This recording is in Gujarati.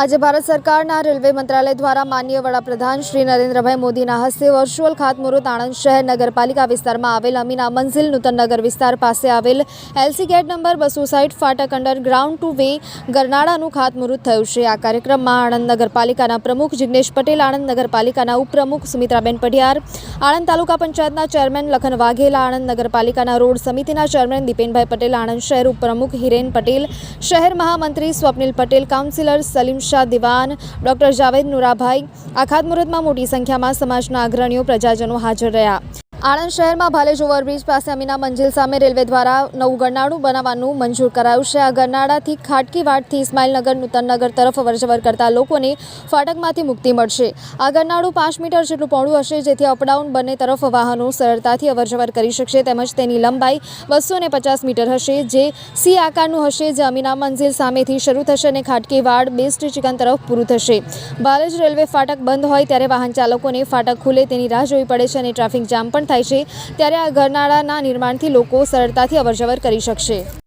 આજે ભારત સરકારના રેલવે મંત્રાલય દ્વારા માનનીય વડાપ્રધાન શ્રી નરેન્દ્રભાઈ મોદીના હસ્તે વર્ચ્યુઅલ ખાતમુહૂર્ત આણંદ શહેર નગરપાલિકા વિસ્તારમાં આવેલ અમીના મંઝિલ નૂતન નગર વિસ્તાર પાસે આવેલ એલસી ગેટ નંબર બસો સાઠ ફાટક અંડર ગ્રાઉન્ડ ટુ વે ગરનાળાનું ખાતમુહૂર્ત થયું છે. આ કાર્યક્રમમાં આણંદ નગરપાલિકાના પ્રમુખ જિગ્નેશ પટેલ, આણંદ નગરપાલિકાના ઉપપ્રમુખ સુમિત્રાબેન પઢિયાર, આણંદ તાલુકા પંચાયતના ચેરમેન લખન વાઘેલા, આણંદ નગરપાલિકાના રોડ સમિતિના ચેરમેન દીપેનભાઈ પટેલ, આણંદ શહેર ઉપપ્રમુખ હિરેન પટેલ, શહેર મહામંત્રી સ્વપ્નિલ પટેલ, કાઉન્સિલર સલીમ શાહ દિવાન ડોક્ટર જાવેદ નુરાભાઈ. આ ખાતમુહૂર્તમાં મોટી સંખ્યામાં સમાજના અગ્રણીઓ પ્રજાજનો હાજર રહ્યા. આણંદ શહેરમાં ભાલેજ ઓવરબ્રિજ પાસે અમીના મંજિલ સામે રેલવે દ્વારા નવું ગરનાળું બનાવવાનું મંજૂર કરાયું છે. આ ગરનાળાથી ખાટકીવાડથી ઇસ્માઇલનગર, નૂતનનગર તરફ અવરજવર કરતા લોકોને ફાટકમાંથી મુક્તિ મળશે. આ ગરનાળું પાંચ મીટર જેટલું પહોળું હશે, જેથી અપડાઉન બંને તરફ વાહનો સરળતાથી અવરજવર કરી શકશે તેમજ તેની લંબાઈ બસો પચાસ મીટર હશે, જે સી આકારનું હશે, જે અમીના મંજિલ સામેથી શરૂ થશે અને ખાટકીવાડ બેસ્ટ ચિકન તરફ પૂરું થશે. ભાલેજ રેલવે ફાટક બંધ હોય ત્યારે વાહન ચાલકોને ફાટક ખુલે તેની રાહ જોવી પડે છે અને ટ્રાફિક જામ પણ થાય છે ત્યારે આ ગરનાળાના નિર્માણથી લોકો સરળતાથી અવરજવર કરી શકશે.